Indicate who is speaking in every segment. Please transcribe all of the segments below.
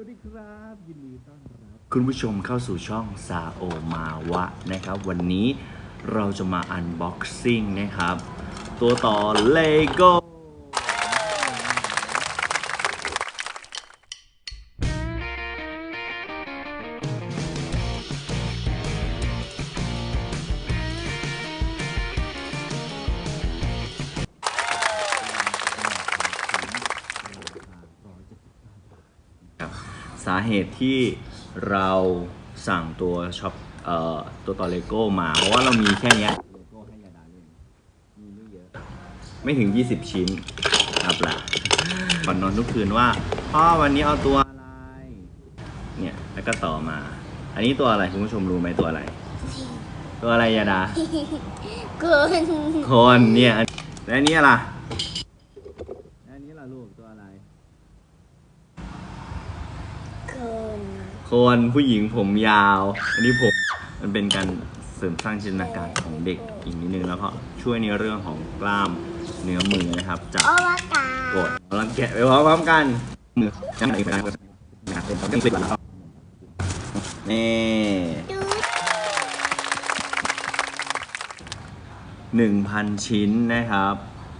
Speaker 1: วัสดีครับยินดีต้อนรับ
Speaker 2: คุณผู้ชมเข้าสู่ช่องซาโอมาวะนะครับ วันนี้เราจะมาอันบ็อกซิ่งนะครับ ตัวต่อเลโก้ สาเหตุที่เราสั่งตัวช็อปเอ่อตัวต่อเลโก้มา เพราะว่าเรามีแค่เนี้ยเลโก้ให้ยาดาเล่นมีไม่เยอะไม่ถึง 20 ชิ้นครับละก่อนนอนทุกคืนว่าพ่อวันนี้เอาตัวอะไรเนี่ยแล้วก็ต่อมา อันนี้ตัวอะไรคุณผู้ชมรู้ไหมตัวอะไร ตัวอะไรยาดา
Speaker 3: เกิน
Speaker 2: คนเนี่ยและอันนี้ล่ะและอันนี้ล่ะลูกตัวอะไร
Speaker 3: เกิน
Speaker 2: คนผู้หญิงผมยาว อันนี้ผมมันเป็นการเสริมสร้างจินตนาการของเด็กอีกนิดนึงแล้วก็ช่วยในเรื่องของกล้ามเนื้อมือนะครับจาก
Speaker 3: อวกาศ
Speaker 2: กดเราแกะไปพร้อมๆกันมือยังไงไปได้ก็นะเป็นต้องติดแล้วนี่หนึ่งพันชิ้นนะครับ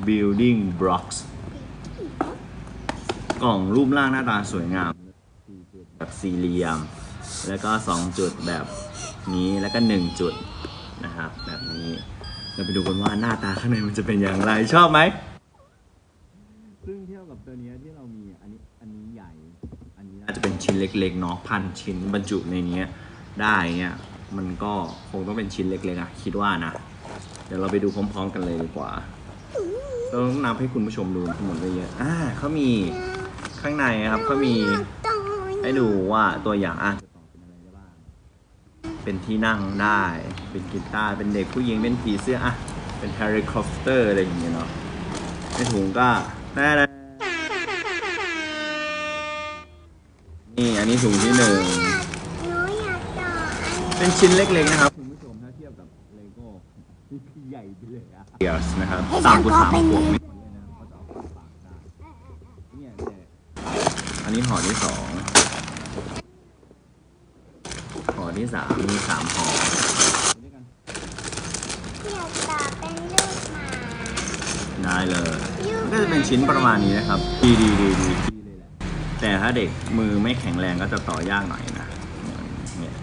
Speaker 2: building blocks กล่องรูปร่างหน้าตาสวยงาม แบบสี่เหลี่ยม แล้วก็สองจุดแบบนี้แล้วก็หนึ่งจุดนะครับ แบบนี้เราไปดูกันว่าหน้าตาข้างในมันจะเป็นอย่างไรชอบไหมซึ่งเทียบกับตัวนี้ที่เรามีอันนี้อันนี้ใหญ่ อันนี้น่าจะเป็นชิ้นเล็กๆเนาะพันชิ้นบรรจุในนี้ได้เนี่ยมันก็คงต้องเป็นชิ้นเล็กๆอะคิดว่านะ เดี๋ยวเราไปดูพร้อม ๆ กันเลยดีกว่าเราต้องนับให้คุณผู้ชมดูทั้งหมดเลยเยอะอ่าเขามีข้างในนะครับเขามี ให้ดูว่าตัวอย่างอะจะต่อเป็นอะไรได้บ้างเป็นที่นั่งได้ เป็นกีตาร์ เป็นเด็กผู้หญิง เป็นผีเสื้ออะ เป็นแฮร์รี่คอฟเตอร์อะไรอย่างเงี้ยเนาะ ในถุงก็ได้เลยนี่อันนี้ถุงที่หนึ่ง
Speaker 3: หนูอยากต่ออัน
Speaker 2: เป็นชิ้นเล็กๆนะครับคุณผู้ชมถ้าเทียบกับเลโก้ที่ใหญ่ไปเลยอะเดียสนะครับสามคูณสามขวบไม่ควรเลยนะเขาจะเอาเข้าปากได้เนี่ยแต่อันนี้ห่อที่สองห่อ ที่สามมีสามห่อด้วยกัน
Speaker 3: อยากต่อเป็นลูกหมา
Speaker 2: ได้เลย
Speaker 3: ลูก
Speaker 2: ก็จะเป็นชิ้นประมาณนี้นะครับ ดีดีดีดีดีเลยแหละแต่ถ้าเด็กมือไม่แข็งแรงก็จะต่อยากหน่อยนะเนี่ย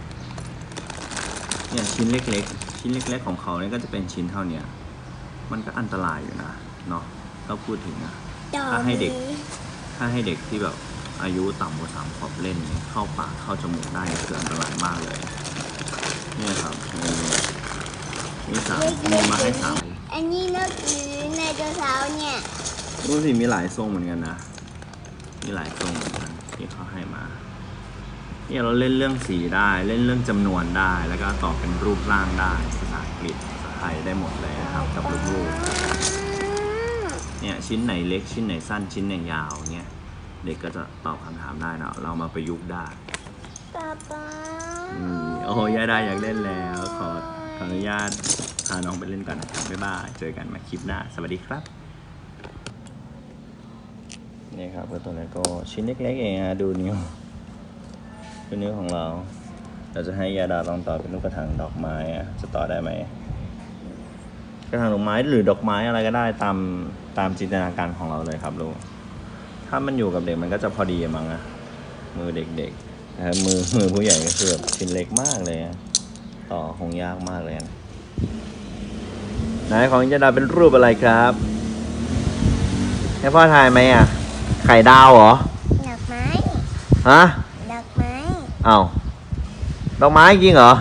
Speaker 2: เนี่ยชิ้นเล็กๆ ชิ้นเล็กๆของเขาเนี่ยก็จะเป็นชิ้นเท่าเนี้ยมันก็อันตรายอยู่นะเนาะเราพูดถึงนะ
Speaker 3: ต่อ
Speaker 2: ถ้าให้เด็กถ้าให้เด็กที่แบบ อายุต่ำกว่าสามขวบเล่นเนี่ยเข้าปากเข้าจมูกได้เนี่ยคืออันตรายมากเลย เนี่ยครับนี่นี่สามมีมาให้สาม
Speaker 3: อันนี้นกหรือไดโนเสาร์เนี่ย
Speaker 2: รู้สิมีหลายทรงเหมือนกันนะ มีหลายทรงเหมือนกันที่เขาให้มาเนี่ยเราเล่นเรื่องสีได้เล่นเรื่องจำนวนได้ แล้วก็ต่อเป็นรูปร่างได้ภาษาอังกฤษภาษาไทยได้หมดเลยนะครับกับรูปๆเนี่ยชิ้นไหนเล็กชิ้นไหนสั้นชิ้นไหนยาวเนี่ย เด็กก็จะตอบคำถามได้เนาะเรามาประยุกต์ได้
Speaker 3: ป๊าป๊า
Speaker 2: อืมโอ้ยายได้อยากเล่นแล้ว ขอขออนุญาตพาน้องไปเล่นก่อนนะครับบ๊ายบายเจอกันใหมาคลิปหน้า สวัสดีครับ นี่ครับก็ตัวนี้ก็ชิ้นเล็กๆเองฮะดูนิ้วดูนิ้วของเรา เราจะให้ยาดาลองต่อเป็นลูกกระถางดอกไม้อะจะต่อได้ไหมกระถางดอกไม้หรือดอกไม้อะไรก็ได้ตามตามจินตนาการของเราเลยครับลูก ถ้ามันอยู่กับเด็กมันก็จะพอดีมั้งอะมือเด็กๆแต่มือมือผู้ใหญ่ก็คือแบบชิ้นเล็กมากเลยอะต่อคงยากมากเลยนะไหนของยาดาเป็นรูปอะไรครับให้พ่อทายไหมอะ ไข่ดาวเหรอ
Speaker 3: ดอกไม้
Speaker 2: ฮะ
Speaker 3: ดอกไม้
Speaker 2: เอ้าดอกไม้จริงเหรอ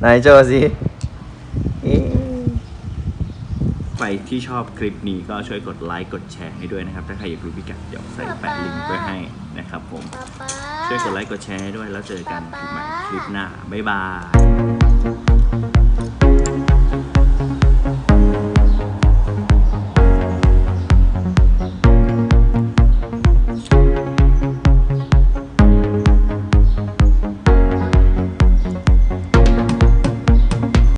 Speaker 2: ไหนโชว์สิ ใครที่ชอบคลิปนี้ก็ช่วยกดไลค์กดแชร์ให้ด้วยนะครับ ถ้าใครอยากรู้พิกัดเดี๋ยวใส่แปะลิงก์ไว้ให้นะครับผม
Speaker 3: ป๊าป๊า
Speaker 2: ช่วยกดไลค์กดแชร์ให้ด้วยแล้วเจอกันใหม่คลิปหน้า บ๊ายบาย